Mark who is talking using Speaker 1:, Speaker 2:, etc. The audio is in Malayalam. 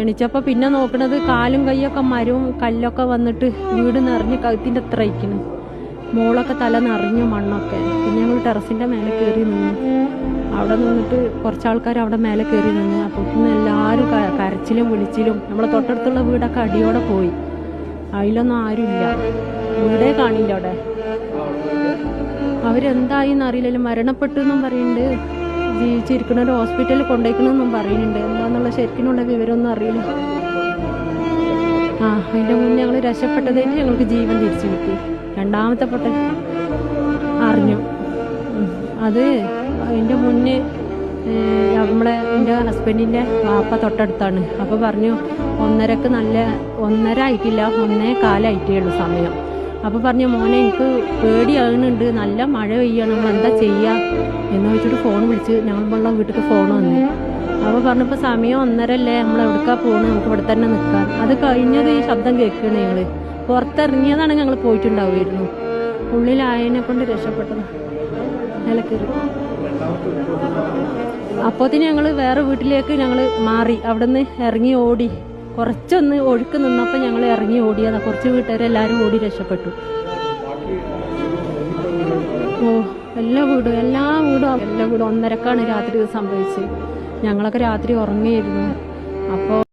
Speaker 1: എണിച്ചപ്പോൾ പിന്നെ നോക്കണത് കാലും കൈയൊക്കെ മരവും കല്ലൊക്കെ വന്നിട്ട് വീട് നിറഞ്ഞ് കഴുത്തിന്റെ അത്ര ഇരിക്കണം മോളൊക്കെ തല നിറഞ്ഞു മണ്ണൊക്കെ. പിന്നെ ഞങ്ങൾ ടെറസിന്റെ മേലെ കയറി നിന്നു. അവിടെ നിന്നിട്ട് കുറച്ച് ആൾക്കാർ അവിടെ മേലെ കയറി നിന്നു. അപ്പോൾ ഇന്ന് എല്ലാവരും കരച്ചിലും വിളിച്ചിലും നമ്മളെ തൊട്ടടുത്തുള്ള വീടൊക്കെ അടിയോടെ പോയി. അതിലൊന്നും ആരുമില്ല. വീടേ കാണില്ല അവിടെ. അവരെന്തായി എന്നറിയില്ലല്ലോ. മരണപ്പെട്ടു എന്നും പറയുന്നുണ്ട് ജീവിച്ചിരിക്കണ ഒരു ഹോസ്പിറ്റലിൽ കൊണ്ടുപോയിക്കണമെന്നും പറയുന്നുണ്ട്. എന്താന്നുള്ള ശരിക്കിനുള്ള വിവരമൊന്നും അറിയില്ല. ആ അതിന്റെ മുന്നേ ഞങ്ങൾ രക്ഷപ്പെട്ടതിന് ഞങ്ങൾക്ക് ജീവൻ തിരിച്ചു കിട്ടി. രണ്ടാമത്തെ പൊട്ട അറിഞ്ഞു. അത് അതിന്റെ മുന്നേ നമ്മളെ എന്റെ ഹസ്ബൻഡിന്റെ വാപ്പ തൊട്ടടുത്താണ്. അപ്പോൾ പറഞ്ഞു ഒന്നരക്ക് നല്ല ഒന്നര ആയിട്ടില്ല ഒന്നേ കാലായിട്ടേ ഉള്ളൂ സമയം. അപ്പോൾ പറഞ്ഞു മോനെ എനിക്ക് പേടിയാകുന്നുണ്ട്. നല്ല മഴ പെയ്യാണ്. നമ്മൾ എന്താ ചെയ്യുക എന്ന് വെച്ചിട്ട് ഫോൺ വിളിച്ച് ഞങ്ങൾ ഞങ്ങളുള്ള വീട്ടിൽ ഫോൺ വന്നു. അപ്പോൾ പറഞ്ഞപ്പോൾ സമയം ഒന്നര അല്ലേ നമ്മൾ എവിടേക്കാ പോകണം നമുക്ക് ഇവിടെ തന്നെ നിൽക്കാം. അത് കഴിഞ്ഞത് ഈ ശബ്ദം കേൾക്കുകയാണ് ഞങ്ങൾ പുറത്തിറങ്ങിയതാണ് ഞങ്ങൾ പോയിട്ടുണ്ടാവുമായിരുന്നു. ഉള്ളിലായതിനെ കൊണ്ട് രക്ഷപ്പെട്ടത്. നിലക്കറി. അപ്പോത്തിന് ഞങ്ങൾ വേറെ വീട്ടിലേക്ക് ഞങ്ങൾ മാറി. അവിടെ നിന്ന് ഇറങ്ങി ഓടി. കുറച്ചൊന്ന് ഒഴുക്ക് നിന്നപ്പോൾ ഞങ്ങൾ ഇറങ്ങി ഓടിയതാ. കുറച്ച് വീട്ടുകാരെല്ലാവരും ഓടി രക്ഷപ്പെട്ടു. ഓ എല്ലാ വീടും എല്ലാ വീടും എല്ലാ വീടും ഒന്നരക്കാണ് രാത്രി സംഭവിച്ചത്. ഞങ്ങളൊക്കെ രാത്രി ഉറങ്ങിയിരുന്നു. അപ്പോൾ